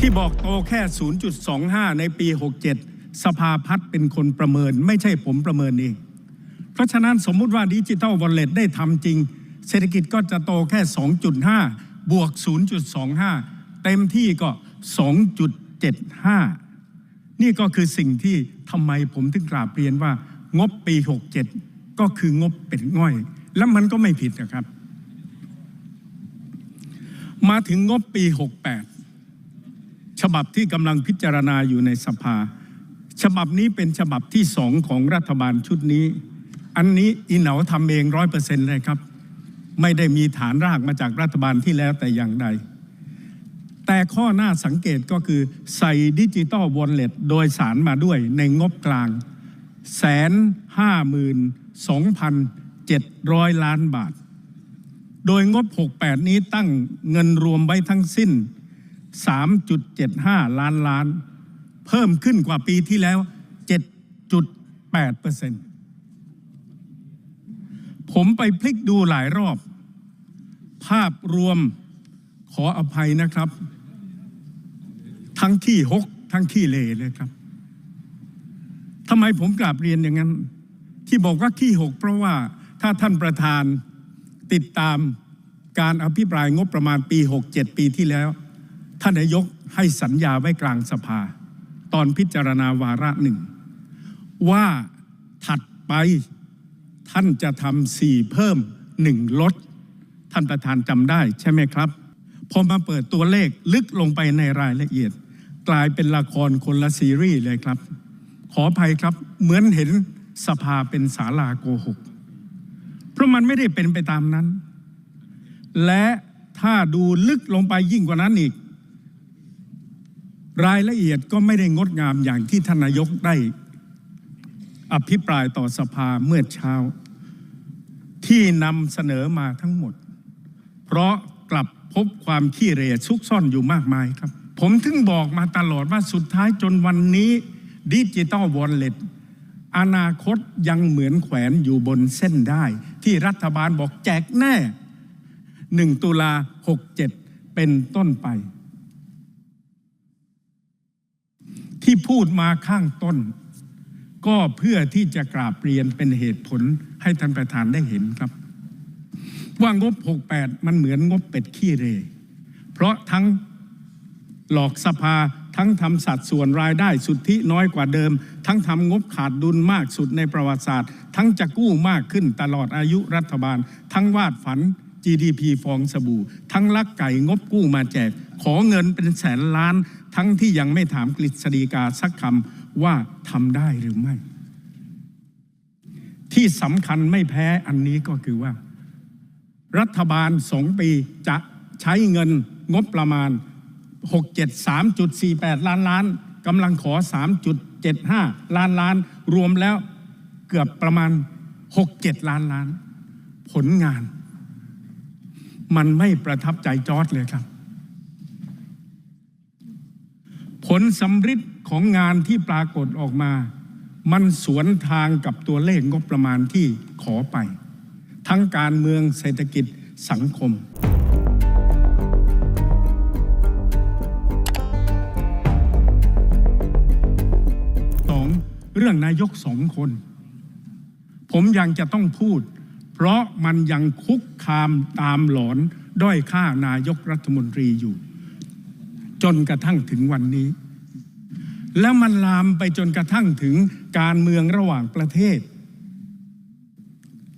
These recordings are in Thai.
ที่บอกโตแค่ 0.25 ในปี 67 สภาพัฒน์เป็นคนประเมิน ไม่ใช่ผมประเมินเองเพราะฉะนั้นสมมุติว่าดิจิ t a ลวอลเล็ตได้ทำจริง เศรษฐกิจก็จะโตแค่ 2.5 บวก 0.25 เต็มที่ก็ 2.75 นี่ก็คือสิ่งที่ทำไมผมถึงกราบเรียนว่า งบปี 67 ก็คืองบเป็ดง่อย แล้วมันก็ไม่ผิดนะครับ มาถึงงบปี 68 ฉบับที่กำลังพิจารณาอยู่ในสภา ฉบับนี้เป็นฉบับที่สองของรัฐบาลชุดนี้ อันนี้อีเหนาทำเองร้อยเปอร์เซ็นต์เลยครับ ไม่ได้มีฐานรากมาจากรัฐบาลที่แล้วแต่อย่างใด แต่ข้อหน้าสังเกตก็คือใส่ดิจิตอลวอลเล็ตโดยสารมาด้วยในงบกลางแสนห้าหมื่นสองพันเจ็ดร้อยล้านบาท โดยงบ 68 นี้ตั้งเงินรวมไว้ทั้งสิ้น 3.75 ล้านล้าน เพิ่มขึ้นกว่าปีที่แล้ว 7.8เปอร์เซ็นต์ผมไปพลิกดูหลายรอบ ภาพรวมขออภัยนะครับ ทั้งขี้หก ทั้งขี้เลเลยครับทำไมผมกราบเรียนอย่างนั้น ที่บอกว่าขี้หก เพราะว่าถ้าท่านประธานติดตามการอภิปรายงบประมาณปี 67 ปีที่แล้ว ท่านนายกให้สัญญาไว้กลางสภา ตอนพิจารณาวาระหนึ่ง ว่าถัดไปท่านจะทำสี่เพิ่มหนึ่งลด ท่านประธานจำได้ใช่ไหมครับพอมาเปิดตัวเลขลึกลงไปในรายละเอียด กลายเป็นละครคนละซีรีส์เลยครับ ขออภัยครับเหมือนเห็นสภาเป็นศาลาโกหก เพราะมันไม่ได้เป็นไปตามนั้น และถ้าดูลึกลงไปยิ่งกว่านั้นอีก รายละเอียดก็ไม่ได้งดงามอย่างที่ท่านนายกได้อภิปรายต่อสภาเมื่อเช้า ที่นำเสนอมาทั้งหมด เพราะกลับพบความขี้เหร่ซุกซ่อนอยู่มากมายครับ ผมถึงบอกมาตลอดว่าสุดท้ายจนวันนี้ดิจิตอลวอลเล็ตอนาคตยังเหมือนแขวนอยู่บนเส้นได้ ที่รัฐบาลบอกแจกแน่ 1 ตุลา67 เป็นต้นไป ที่พูดมาข้างต้น ก็เพื่อที่จะกราบเรียนเป็นเหตุผลให้ท่านประธานได้เห็นครับ ว่างบ 68 มันเหมือนงบเป็ดขี้เร เพราะทั้งหลอกสภาทั้งทำสัดส่วนรายได้สุทธิน้อยกว่าเดิม ทั้งทำงบขาดดุลมากสุดในประวัติศาสตร์ ทั้งจะกู้มากขึ้นตลอดอายุรัฐบาล ทั้งวาดฝัน GDP ฟองสบู่ ทั้งลักไก่งบกู้มาแจก ขอเงินเป็นแสนล้าน ทั้งที่ยังไม่ถามกฤษฎีกาสักคำว่าทำได้หรือไม่ ที่สำคัญไม่แพ้อันนี้ก็คือว่า รัฐบาลสองปีจะใช้เงินงบประมาณ 67 3.48 ล้านล้านกำลังขอ 3.75 ล้านล้าน รวมแล้วเกือบประมาณ 6-7 ล้านล้าน ผลงาน มันไม่ประทับใจจอร์ดเลยครับ ผ ลสำฤทธิ์ของงานที่ปรากฏออกมา มันสวนทางกับตัวเลขงบประมาณที่ขอไป ทั้งการเมืองเศรษฐกิจสังคม สองเรื่องนายกสองคน ผมยังจะต้องพูด เพราะมันยังคุกคามตามหลอนด้อยค่านายกรัฐมนตรีอยู่ จนกระทั่งถึงวันนี้ แล้วมันลามไปจนกระทั่งถึงการเมืองระหว่างประเทศ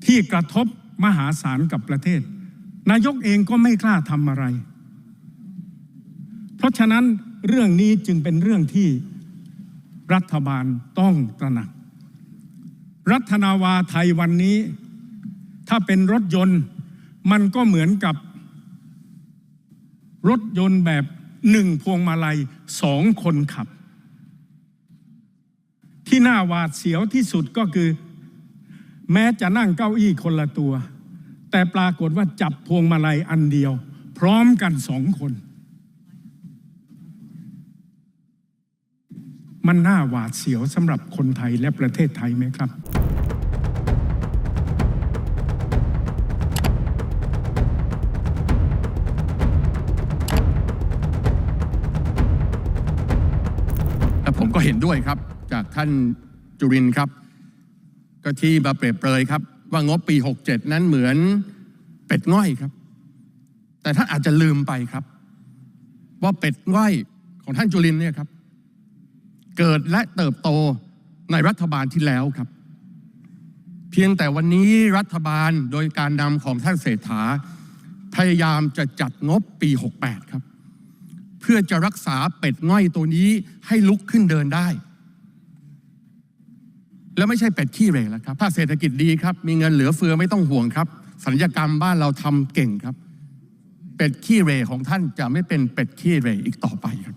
ที่กระทบมหาศาลกับประเทศ นายกเองก็ไม่กล้าทำอะไร เพราะฉะนั้นเรื่องนี้จึงเป็นเรื่องที่รัฐบาลต้องตระหนัก รัฐนาวาไทยวันนี้ ถ้าเป็นรถยนต์มันก็เหมือนกับ รถยนต์แบบหนึ่งพวงมาลัยสองคนขับ ที่น่าหวาดเสียวที่สุดก็คือ แม้จะนั่งเก้าอี้คนละตัว แต่ปรากฏว่าจับพวงมาลัยอันเดียว พร้อมกันสองคน มันน่าหวาดเสียวสำหรับคนไทยและประเทศไทยไหมครับผมก็เห็นด้วยครับ จากท่านจุรินครับ ก็ที่มาเปรียบเปรยครับ ว่างบปี 67 นั้นเหมือนเป็ดง่อยครับ แต่ท่านอาจจะลืมไปครับ ว่าเป็ดง่อยของท่านจุรินเนี่ยครับ เกิดและเติบโตในรัฐบาลที่แล้วครับ เพียงแต่วันนี้รัฐบาลโดยการนำของท่านเศรษฐา พยายามจะจัดงบปี 68 ครับ เพื่อจะรักษาเป็ดง่อยตัวนี้ให้ลุกขึ้นเดินได้ แล้วไม่ใช่เป็ดขี้เหร่แล้วครับ ถ้าเศรษฐกิจดีครับ มีเงินเหลือเฟือไม่ต้องห่วงครับ สัญญกรรมบ้านเราทำเก่งครับ เป็ดขี้เหร่ของท่านจะไม่เป็นเป็ดขี้เหร่อีกต่อไปครับ